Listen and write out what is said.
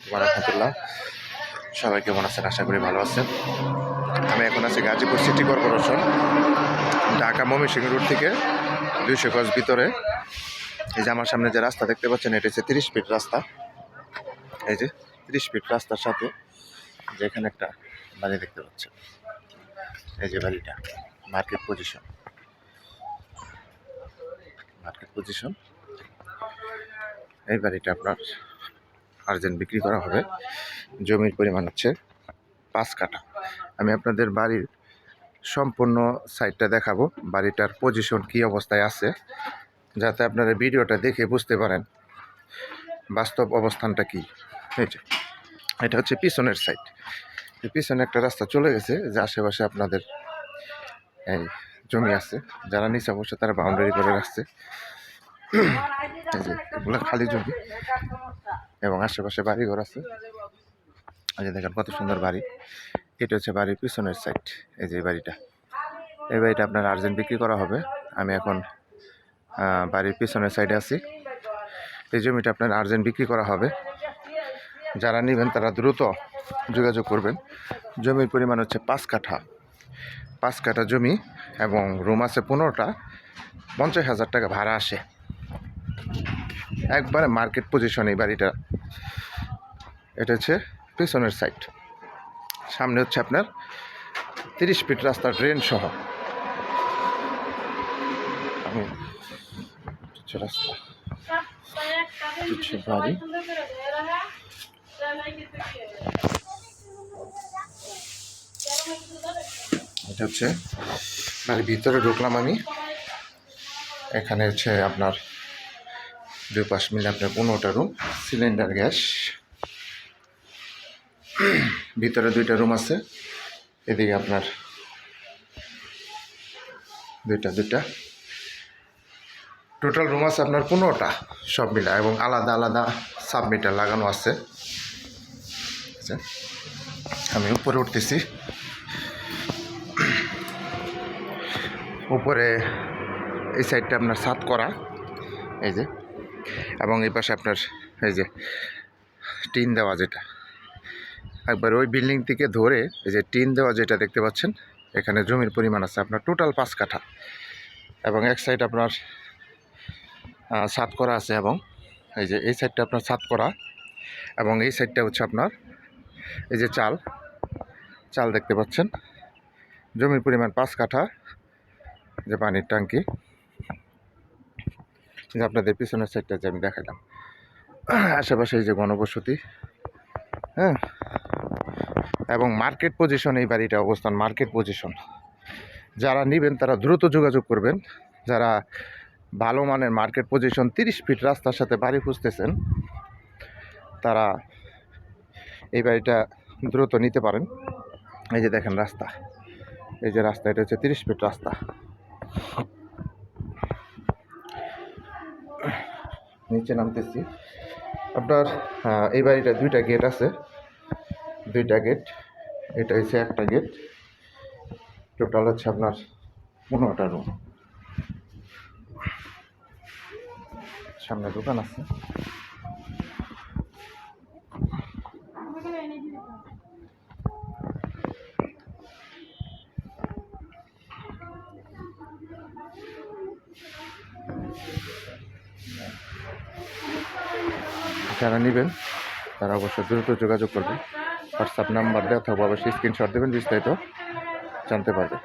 রহমতুল্লাহ সবাই কেমন আছেন? আশা করি ভালো আছেন। আমি এখন আছি Gazipur city corporation, Dhaka Mymensingh road থেকে দুইশো গজ ভিতরে। এই যে আমার সামনে যে রাস্তা দেখতে পাচ্ছেন, এটা হচ্ছে তিরিশ ফিট রাস্তা। এই যে তিরিশ ফিট রাস্তার সাথে যে এখানে একটা বাড়ি দেখতে পাচ্ছেন। এই যে বাড়িটা, মার্কেট পজিশন। Market position. এই বাড়িটা আপনার আর্জেন্ট বিক্রি করা হবে। জমির পরিমাণ হচ্ছে পাঁচ কাঠা। আমি আপনাদের বাড়ির সম্পূর্ণ সাইডটা দেখাবো, বাড়িটার পজিশন কী অবস্থায় আছে, যাতে আপনারা ভিডিওটা দেখে বুঝতে পারেন বাস্তব অবস্থানটা কী। এটা হচ্ছে পিছনের সাইড পিছনে একটা রাস্তা চলে গেছে, যে আশেপাশে আপনাদের এই জমি আছে, যারা নিচে বসে তারা বাউন্ডারি করে রাখছে। খালি জমি। এবং আশেপাশে বাড়িঘর আছে। এই যে দেখেন কত সুন্দর বাড়ি। এটা হচ্ছে বাড়ির পিছনের সাইড এই যে বাড়িটা। এই বাড়িটা আপনার আর্জেন্ট বিক্রি করা হবে। আমি এখন বাড়ির পিছনের সাইডে আছি। এই জমিটা আপনার আর্জেন্ট বিক্রি করা হবে। যারা নেবেন তারা দ্রুত যোগাযোগ করবেন। জমির পরিমাণ হচ্ছে পাঁচ কাঠা। পাঁচ কাঠা জমি এবং রুম আছে পনেরোটা। পঞ্চাশ হাজার টাকা ভাড়া আসে। একবারে মার্কেট পজিশন এই বাড়িটা। এটা হচ্ছে পেছনের সাইড সামনে হচ্ছে আপনার তিরিশ ফিট রাস্তা ড্রেন সহ। রাস্তা বাড়ি। এটা হচ্ছে, বাড়ির ভিতরে ঢুকলাম আমি। এখানে হচ্ছে আপনার দুই পাশ মিলে আপনার পনেরোটা রুম সিলিন্ডার গ্যাস। ভিতরে দুইটা রুম আছে এদিকে আপনার দুইটা দুইটা। টোটাল রুম আছে আপনার পনেরোটা সব মিলা এবং আলাদা আলাদা সাবমিটার লাগানো আছে। আচ্ছা, আমি উপরে উঠতেছি। উপরে এই সাইডটা আপনার সাত করা এই যে। এবং এই পাশে আপনার এই যে টিন দেওয়া যেটা, একবার ওই বিল্ডিং থেকে ধরে এই যে টিন দেওয়া যেটা দেখতে পাচ্ছেন, এখানে জমির পরিমাণ আছে আপনার টোটাল পাঁচ কাঠা এবং এক সাইড আপনার ছাদ করা আছে এবং এই যে এই সাইডটা আপনার ছাদ করা এবং এই সাইডটা হচ্ছে আপনার এই যে চাল চাল দেখতে পাচ্ছেন, জমির পরিমাণ পাঁচ কাঠা, যে পানির ট্যাঙ্কি। যে আপনাদের পিছনের সাইডটা যে আমি দেখালাম। আশেপাশে এই যে গণবসতি হ্যাঁ? এবং মার্কেট পজিশন এই বাড়িটা অবস্থান মার্কেট পজিশন যারা নেবেন তারা দ্রুত যোগাযোগ করবেন। যারা ভালো মানের মার্কেট পজিশন তিরিশ ফিট রাস্তার সাথে বাড়ি খুঁজতেছেন, তারা এই বাড়িটা দ্রুত নিতে পারেন। এই যে দেখেন রাস্তা। এই যে রাস্তা, এটা হচ্ছে তিরিশ ফিট রাস্তা। নিচে নামতেছি। আপনার এই বাড়িটা দুইটা গেট আছে। দুইটা গেট, এটা হচ্ছে একটা গেট। টোটাল হচ্ছে আপনার পনেরোটা রুম সামনে দোকান আছে। যারা নেবেন, তারা অবশ্যই দ্রুত যোগাযোগ করবেন। হোয়াটসঅ্যাপ নাম্বার দেওয়া থাকবে, অবশ্যই স্ক্রিনশট দেবেন, বিস্তারিত জানতে পারবে